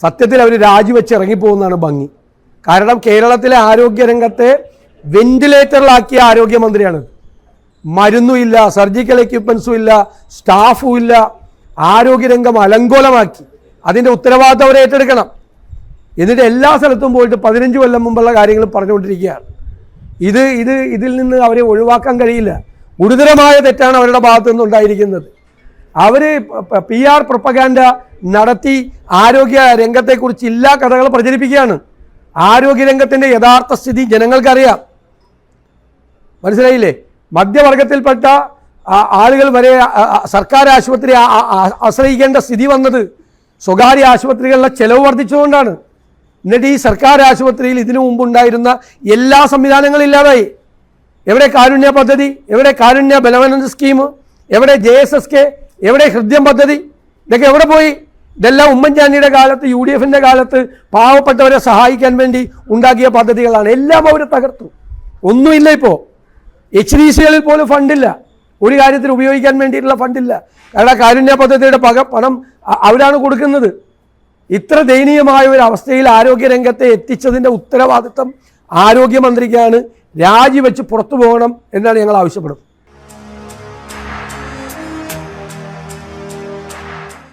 സത്യത്തിൽ അവർ രാജിവെച്ച് ഇറങ്ങിപ്പോകുന്നതാണ് ഭംഗി. കാരണം കേരളത്തിലെ ആരോഗ്യരംഗത്തെ വെന്റിലേറ്ററിലാക്കിയ ആരോഗ്യമന്ത്രിയാണ്. മരുന്നും ഇല്ല സർജിക്കൽ എക്യുപ്മെൻസും ഇല്ല സ്റ്റാഫും ഇല്ല. ആരോഗ്യരംഗം അലങ്കോലമാക്കി. അതിന്റെ ഉത്തരവാദിത്തം അവരെ ഏറ്റെടുക്കണം. എന്നിട്ട് എല്ലാ സ്ഥലത്തും പോയിട്ട് പതിനഞ്ച് കൊല്ലം മുമ്പുള്ള കാര്യങ്ങൾ പറഞ്ഞുകൊണ്ടിരിക്കുകയാണ്. ഇത് ഇത് ഇതിൽ നിന്ന് അവരെ ഒഴിവാക്കാൻ കഴിയില്ല. ഗുരുതരമായ തെറ്റാണ് അവരുടെ ഭാഗത്തു നിന്നുണ്ടായിരിക്കുന്നത് അവർ പി ആർ പ്രൊപ്പഗാൻഡ നടത്തി ആരോഗ്യ രംഗത്തെക്കുറിച്ച് എല്ലാ കഥകൾ പ്രചരിപ്പിക്കുകയാണ്. ആരോഗ്യരംഗത്തിന്റെ യഥാർത്ഥ സ്ഥിതി ജനങ്ങൾക്കറിയാം. മനസ്സിലായില്ലേ? മധ്യവർഗത്തിൽപ്പെട്ട ആളുകൾ വരെ സർക്കാർ ആശുപത്രി ആശ്രയിക്കേണ്ട സ്ഥിതി വന്നത് സ്വകാര്യ ആശുപത്രികളിലെ ചെലവ് വർദ്ധിച്ചുകൊണ്ടാണ്. എന്നിട്ട് ഈ സർക്കാർ ആശുപത്രിയിൽ ഇതിനു മുമ്പുണ്ടായിരുന്ന എല്ലാ സംവിധാനങ്ങളും ഇല്ലാതായി. എവിടെ കാരുണ്യ പദ്ധതി എവിടെ കാരുണ്യ ബലവനന്ദ സ്കീം എവിടെ ജെ എസ് എസ് കെ എവിടെ ഹൃദ്യം പദ്ധതി ഇതൊക്കെ എവിടെ പോയി? ഇതെല്ലാം ഉമ്മൻചാണ്ടിയുടെ കാലത്ത് യു ഡി എഫിന്റെ കാലത്ത് പാവപ്പെട്ടവരെ സഹായിക്കാൻ വേണ്ടി ഉണ്ടാക്കിയ പദ്ധതികളാണ്. എല്ലാം അവർ തകർത്തു. ഒന്നുമില്ല ഇപ്പോൾ എച്ച് ഡി സികളിൽ പോലും ഫണ്ടില്ല. ഒരു കാര്യത്തിൽ ഉപയോഗിക്കാൻ വേണ്ടിയിട്ടുള്ള ഫണ്ടില്ല. കാരണം കാരുണ്യ പദ്ധതിയുടെ പക പണം അവരാണ് കൊടുക്കുന്നത്. ഇത്ര ദയനീയമായ ഒരു അവസ്ഥയിൽ ആരോഗ്യരംഗത്തെ എത്തിച്ചതിന്റെ ഉത്തരവാദിത്തം ആരോഗ്യമന്ത്രിക്കാണ് രാജിവെച്ച് പുറത്തു പോകണം എന്നാണ് ഞങ്ങൾ ആവശ്യപ്പെടുന്നത്.